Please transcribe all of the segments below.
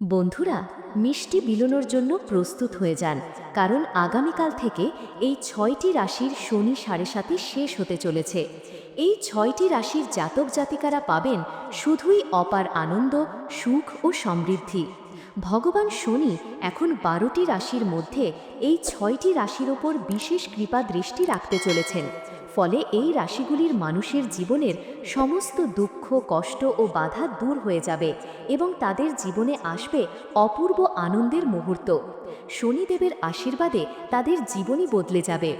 বন্ধুরা, মিষ্টি বিলোনোর জন্য প্রস্তুত হয়ে যান, কারণ আগামীকাল থেকে এই ছয়টি রাশির শনি সাড়ে সাথে শেষ হতে চলেছে। এই ছয়টি রাশির জাতক জাতিকারা পাবেন শুধুই অপার আনন্দ, সুখ ও সমৃদ্ধি। ভগবান শনি এখন বারোটি রাশির মধ্যে এই ছয়টি রাশির ওপর বিশেষ কৃপা দৃষ্টি রাখতে চলেছেন। ফলে এই রাশিগুলির মানুষের জীবনের সমস্ত দুঃখ, কষ্ট ও বাধা দূর হয়ে যাবে এবং তাদের জীবনে আসবে অপূর্ব আনন্দের মুহূর্ত। শনিদেবের আশীর্বাদে তাদের জীবনই বদলে যাবে।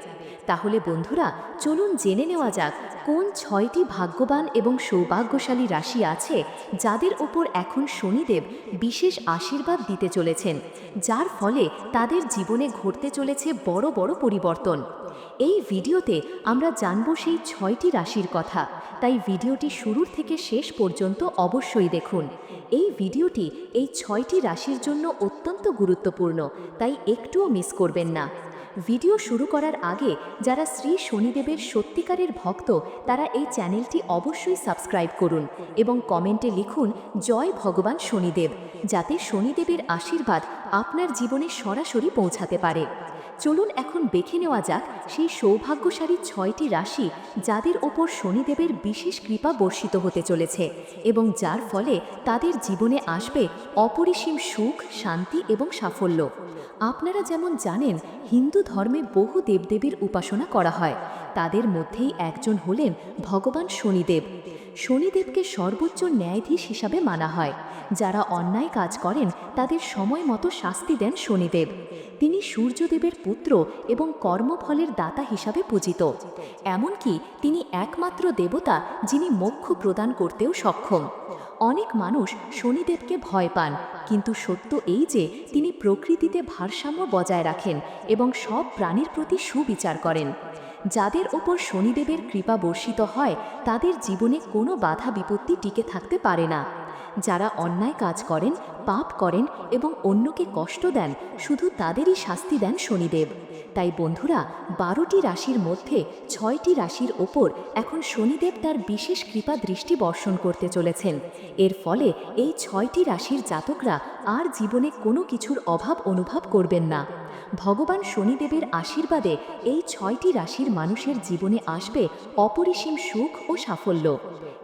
তাহলে বন্ধুরা, চলুন জেনে নেওয়া যাক কোন ছয়টি ভাগ্যবান এবং সৌভাগ্যশালী রাশি আছে যাদের ওপর এখন শনিদেব বিশেষ আশীর্বাদ দিতে চলেছেন, যার ফলে তাদের জীবনে ঘটতে চলেছে বড় বড় পরিবর্তন। এই ভিডিওতে আমরা জানব সেই ছয়টি রাশির কথা, তাই ভিডিওটি শুরুর থেকে শেষ পর্যন্ত অবশ্যই দেখুন। এই ভিডিওটি এই ছয়টি রাশির জন্য অত্যন্ত গুরুত্বপূর্ণ, তাই একটুও মিস করবেন না। ভিডিও শুরু করার আগে যারা শ্রী শনিদেবের সত্যিকারের ভক্ত, তারা এই চ্যানেলটি অবশ্যই সাবস্ক্রাইব করুন এবং কমেন্টে লিখুন, জয় ভগবান শনিদেব যাতে শনিদেবের আশীর্বাদ আপনার জীবনে সরাসরি পৌঁছাতে পারে। চলুন এখন দেখে নেওয়া যাক সেই সৌভাগ্যশালী ছয়টি রাশি যাদের ওপর শনিদেবের বিশেষ কৃপা বর্ষিত হতে চলেছে এবং যার ফলে তাদের জীবনে আসবে অপরিসীম সুখ, শান্তি এবং সাফল্য। আপনারা যেমন জানেন, হিন্দু ধর্মে বহু দেবদেবীর উপাসনা করা হয়। তাদের মধ্যেই একজন হলেন ভগবান শনিদেব। শনিদেবকে সর্বোচ্চ ন্যায়াধীশ হিসাবে মানা হয়। যারা অন্যায় কাজ করেন, তাদের সময় মতো শাস্তি দেন শনিদেব। তিনি সূর্যদেবের পুত্র এবং কর্মফলের দাতা হিসাবে পূজিত। এমনকি তিনি একমাত্র দেবতা যিনি মোক্ষ প্রদান করতেও সক্ষম। অনেক মানুষ শনিদেবকে ভয় পান, কিন্তু সত্য এই যে তিনি প্রকৃতিতে ভারসাম্য বজায় রাখেন এবং সব প্রাণীর প্রতি সুবিচার করেন। যাদের ওপর শনিদেবের কৃপা বর্ষিত হয়, তাদের জীবনে কোনো বাধা বিপত্তি টিকে থাকতে পারে না। যারা অন্যায় কাজ করেন, পাপ করেন এবং অন্যকে কষ্ট দেন, শুধু তাদেরই শাস্তি দেন শনিদেব। তাই বন্ধুরা, বারোটি রাশির মধ্যে ছয়টি রাশির ওপর এখন শনিদেব তার বিশেষ কৃপা দৃষ্টি বর্ষণ করতে চলেছেন। এর ফলে এই ছয়টি রাশির জাতকরা আর জীবনে কোনো কিছুর অভাব অনুভব করবেন না। ভগবান শনিদেবের আশীর্বাদে এই ছয়টি রাশির মানুষের জীবনে আসবে অপরিসীম সুখ ও সাফল্য।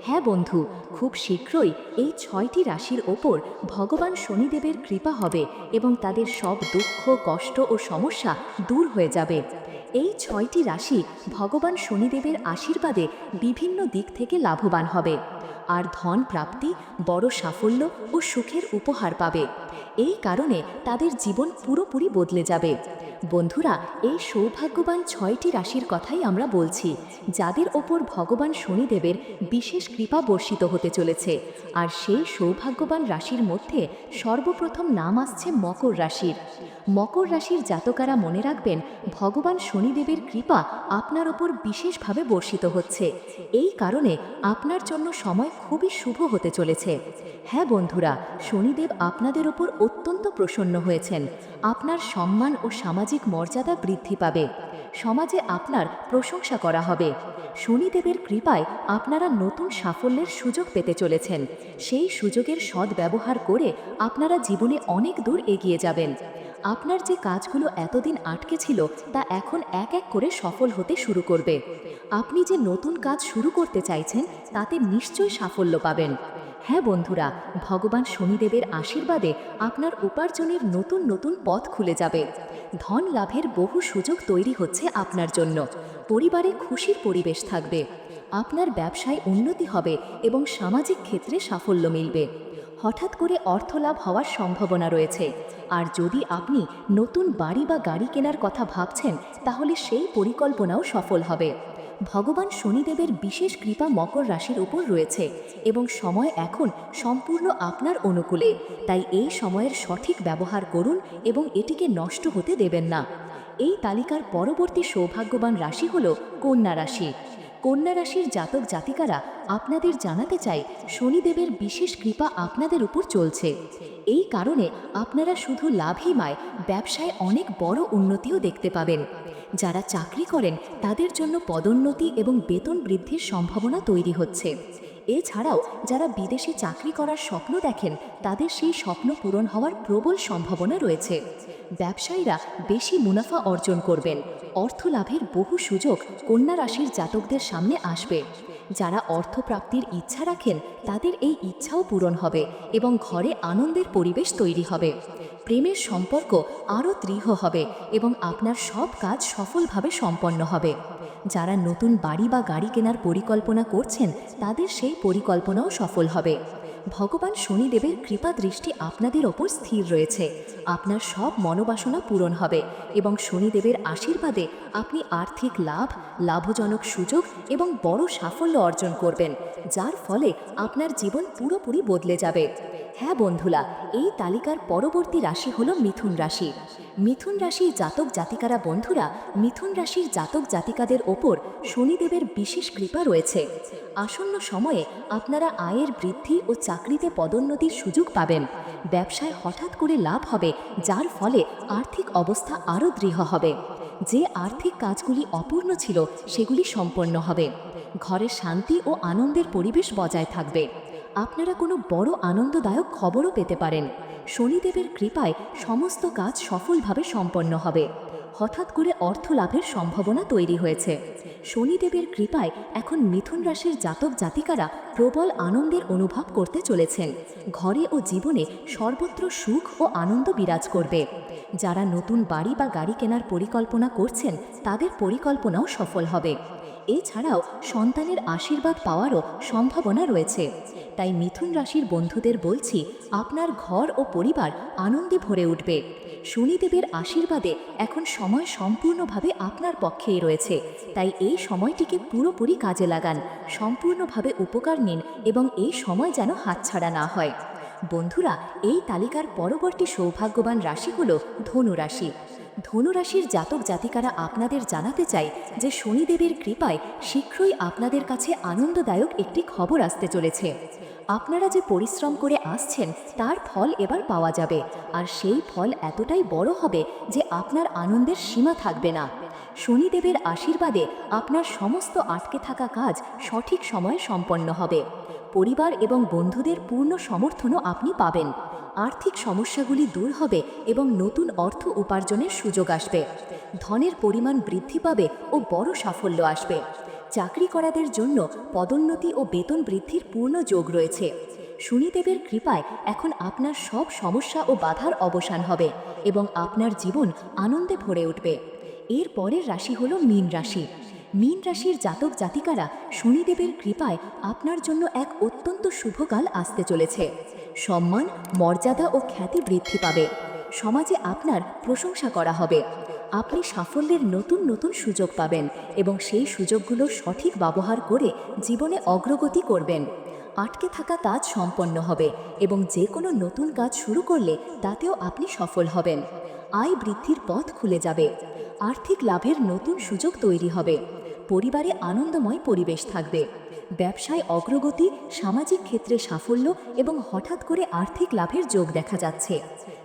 হ্যাঁ বন্ধু, খুব শীঘ্রই এই ছয়টি রাশির ওপর ভগবান শনিদেবের কৃপা হবে এবং তাদের সব দুঃখ, কষ্ট ও সমস্যা দূর হয়ে যাবে। এই ছয়টি রাশি ভগবান শনিদেবের আশীর্বাদে বিভিন্ন দিক থেকে লাভবান হবে আর ধন প্রাপ্তি, বড় সাফল্য ও সুখের উপহার পাবে। এই কারণে তাদের জীবন পুরোপুরি বদলে যাবে। বন্ধুরা, এই সৌভাগ্যবান ছয়টি রাশির কথাই আমরা বলছি, যাদের ওপর ভগবান শনিদেবের বিশেষ কৃপা বর্ষিত হতে চলেছে। আর সেই সৌভাগ্যবান রাশির মধ্যে সর্বপ্রথম নাম আসছে মকর রাশির। মকর রাশির জাতকারা মনে রাখবেন, ভগবান শনিদেবের কৃপা আপনার ওপর বিশেষভাবে বর্ষিত হচ্ছে। এই কারণে আপনার জন্য সময় খুবই শুভ হতে চলেছে। হ্যাঁ বন্ধুরা, শনিদেব আপনাদের ওপর অত্যন্ত প্রসন্ন হয়েছেন। আপনার সম্মান ও সামাজিক মর্যাদা বৃদ্ধি পাবে। সমাজে আপনার প্রশংসা করা হবে। শনিদেবের কৃপায় আপনারা নতুন সাফল্যের সুযোগ পেতে চলেছেন। সেই সুযোগের সদ্ব্যবহার করে আপনারা জীবনে অনেক দূর এগিয়ে যাবেন। আপনার যে কাজগুলো এতদিন আটকে ছিল, তা এখন এক এক করে সফল হতে শুরু করবে। আপনি যে নতুন কাজ শুরু করতে চাইছেন, তাতে নিশ্চয় সাফল্য পাবেন। হ্যাঁ বন্ধুরা, ভগবান শনিদেবের আশীর্বাদে আপনার উপার্জনের নতুন নতুন পথ খুলে যাবে। ধন লাভের বহু সুযোগ তৈরি হচ্ছে আপনার জন্য। পরিবারে খুশির পরিবেশ থাকবে। আপনার ব্যবসায় উন্নতি হবে এবং সামাজিক ক্ষেত্রে সাফল্য মিলবে। হঠাৎ করে অর্থ লাভ হওয়ার সম্ভাবনা রয়েছে। আর যদি আপনি নতুন বাড়ি বা গাড়ি কেনার কথা ভাবছেন, তাহলে সেই পরিকল্পনাও সফল হবে। ভগবান শনিদেবের বিশেষ কৃপা মকর রাশির উপর রয়েছে এবং সময় এখন সম্পূর্ণ আপনার অনুকূলে। তাই এই সময়ের সঠিক ব্যবহার করুন এবং এটিকে নষ্ট হতে দেবেন না। এই তালিকার পরবর্তী সৌভাগ্যবান রাশি হল কন্যা রাশি। কন্যা রাশির জাতক জাতিকারা আপনাদের জানাতে চাই শনিদেবের বিশেষ কৃপা আপনাদের উপর চলছে। এই কারণে আপনারা শুধু লাভই মায় ব্যবসায় অনেক বড় উন্নতিও দেখতে পাবেন। যারা চাকরি করেন, তাদের জন্য পদোন্নতি এবং বেতন বৃদ্ধির সম্ভাবনা তৈরি হচ্ছে। এছাড়াও, যারা বিদেশে চাকরি করার স্বপ্ন দেখেন, তাদের সেই স্বপ্ন পূরণ হওয়ার প্রবল সম্ভাবনা রয়েছে। ব্যবসায়ীরা বেশি মুনাফা অর্জন করবেন। অর্থ লাভের বহু সুযোগ কন্যা রাশির জাতকদের সামনে আসবে। যারা অর্থপ্রাপ্তির ইচ্ছা রাখেন, তাদের এই ইচ্ছাও পূরণ হবে এবং ঘরে আনন্দের পরিবেশ তৈরি হবে। প্রেমের সম্পর্ক আরও দৃঢ় হবে এবং আপনার সব কাজ সফলভাবে সম্পন্ন হবে। যারা নতুন বাড়ি বা গাড়ি কেনার পরিকল্পনা করছেন, তাদের সেই পরিকল্পনাও সফল হবে। ভগবান শনিদেবের কৃপা দৃষ্টি আপনাদের ওপর স্থির রয়েছে। আপনার সব মনোবাসনা পূরণ হবে এবং শনিদেবের আশীর্বাদে আপনি আর্থিক লাভ, লাভজনক সুযোগ এবং বড় সাফল্য অর্জন করবেন, যার ফলে আপনার জীবন পুরোপুরি বদলে যাবে। হ্যাঁ বন্ধুরা, এই তালিকার পরবর্তী রাশি হলো মিথুন রাশি। মিথুন রাশির জাতক জাতিকারা বন্ধুরা, মিথুন রাশির জাতক জাতিকাদের ওপর শনিদেবের বিশেষ কৃপা রয়েছে। আসন্ন সময়ে আপনারা আয়ের বৃদ্ধি ও চাকরিতে পদোন্নতির সুযোগ পাবেন। ব্যবসায় হঠাৎ করে লাভ হবে, যার ফলে আর্থিক অবস্থা আরও দৃঢ় হবে। যে আর্থিক কাজগুলি অপূর্ণ ছিল, সেগুলি সম্পন্ন হবে। ঘরে শান্তি ও আনন্দের পরিবেশ বজায় থাকবে। আপনারা কোনো বড় আনন্দদায়ক খবরও পেতে পারেন। শনিদেবের কৃপায় সমস্ত কাজ সফলভাবে সম্পন্ন হবে। হঠাৎ করে অর্থ লাভের সম্ভাবনা তৈরি হয়েছে। শনিদেবের কৃপায় এখন মিথুন রাশির জাতক জাতিকারা প্রবল আনন্দের অনুভব করতে চলেছেন। ঘরে ও জীবনে সর্বত্র সুখ ও আনন্দ বিরাজ করবে। যারা নতুন বাড়ি বা গাড়ি কেনার পরিকল্পনা করছেন, তাদের পরিকল্পনাও সফল হবে। এছাড়াও সন্তানের আশীর্বাদ পাওয়ারও সম্ভাবনা রয়েছে। তাই মিথুন রাশির বন্ধুদের বলছি, আপনার ঘর ও পরিবার আনন্দে ভরে উঠবে। শনিদেবের আশীর্বাদে এখন সময় সম্পূর্ণভাবে আপনার পক্ষেই রয়েছে। তাই এই সময়টিকে পুরোপুরি কাজে লাগান, সম্পূর্ণভাবে উপকার নিন এবং এই সময় যেন হাতছাড়া না হয়। বন্ধুরা, এই তালিকার পরবর্তী সৌভাগ্যবান রাশি হল ধনু রাশি। ধনুরাশির জাতক জাতিকারা আপনাদের জানাতে চাই যে শনিদেবের কৃপায় শীঘ্রই আপনাদের কাছে আনন্দদায়ক একটি খবর আসতে চলেছে। আপনারা যে পরিশ্রম করে আসছেন, তার ফল এবার পাওয়া যাবে। আর সেই ফল এতটাই বড় হবে যে আপনার আনন্দের সীমা থাকবে না। শনিদেবের আশীর্বাদে আপনার সমস্ত আটকে থাকা কাজ সঠিক সময়ে সম্পন্ন হবে। পরিবার এবং বন্ধুদের পূর্ণ সমর্থনও আপনি পাবেন। আর্থিক সমস্যাগুলি দূর হবে এবং নতুন অর্থ উপার্জনের সুযোগ আসবে। ধনের পরিমাণ বৃদ্ধি পাবে ও বড় সাফল্য আসবে। চাকরি করাদের জন্য পদোন্নতি ও বেতন বৃদ্ধির পূর্ণ যোগ রয়েছে। শনিদেবের কৃপায় এখন আপনার সব সমস্যা ও বাধার অবসান হবে এবং আপনার জীবন আনন্দে ভরে উঠবে। এর পরের রাশি হল মীন রাশি। মীন রাশির জাতক জাতিকারা শনিদেবের কৃপায় আপনার জন্য এক অত্যন্ত শুভকাল আসতে চলেছে। সম্মান, মর্যাদা ও খ্যাতি বৃদ্ধি পাবে। সমাজে আপনার প্রশংসা করা হবে। আপনি সাফল্যের নতুন নতুন সুযোগ পাবেন এবং সেই সুযোগগুলো সঠিক ব্যবহার করে জীবনে অগ্রগতি করবেন। আটকে থাকা কাজ সম্পন্ন হবে এবং যে কোনো নতুন কাজ শুরু করলে তাতেও আপনি সফল হবেন। আয় বৃদ্ধির পথ খুলে যাবে। আর্থিক লাভের নতুন সুযোগ তৈরি হবে। পরিবারে আনন্দময় পরিবেশ থাকবে। ব্যবসায় অগ্রগতি, সামাজিক ক্ষেত্রে সাফল্য এবং হঠাৎ করে আর্থিক লাভের যোগ দেখা যাচ্ছে।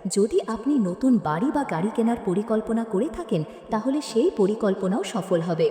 যদি আপনি নতুন বাড়ি বা গাড়ি কেনার পরিকল্পনা করে থাকেন, তাহলে সেই পরিকল্পনাও সফল হবে।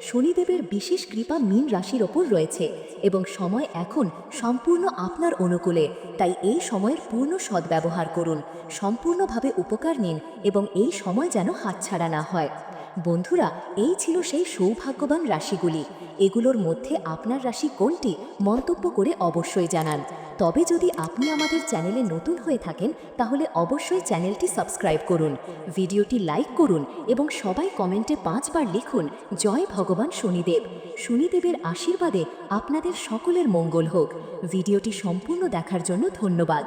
শনিদেবের বিশেষ কৃপা মীন রাশির ওপর রয়েছে এবং সময় এখন সম্পূর্ণ আপনার অনুকূলে, তাই এই সময়ের পূর্ণ সদ্ব্যবহার করুন, সম্পূর্ণভাবে উপকার নিন এবং এই সময় যেন হাতছাড়া না হয়। বন্ধুরা, এই ছিল সেই সৌভাগ্যবান রাশিগুলি। এগুলোর মধ্যে আপনার রাশি কোনটি, মন্তব্য করে অবশ্যই জানান। তবে যদি আপনি আমাদের চ্যানেলে নতুন হয়ে থাকেন, তাহলে অবশ্যই চ্যানেলটি সাবস্ক্রাইব করুন, ভিডিওটি লাইক করুন এবং সবাই কমেন্টে পাঁচবার লিখুন, জয় ভগবান শনিদেব। শনিদেবের আশীর্বাদে আপনাদের সকলের মঙ্গল হোক। ভিডিওটি সম্পূর্ণ দেখার জন্য ধন্যবাদ।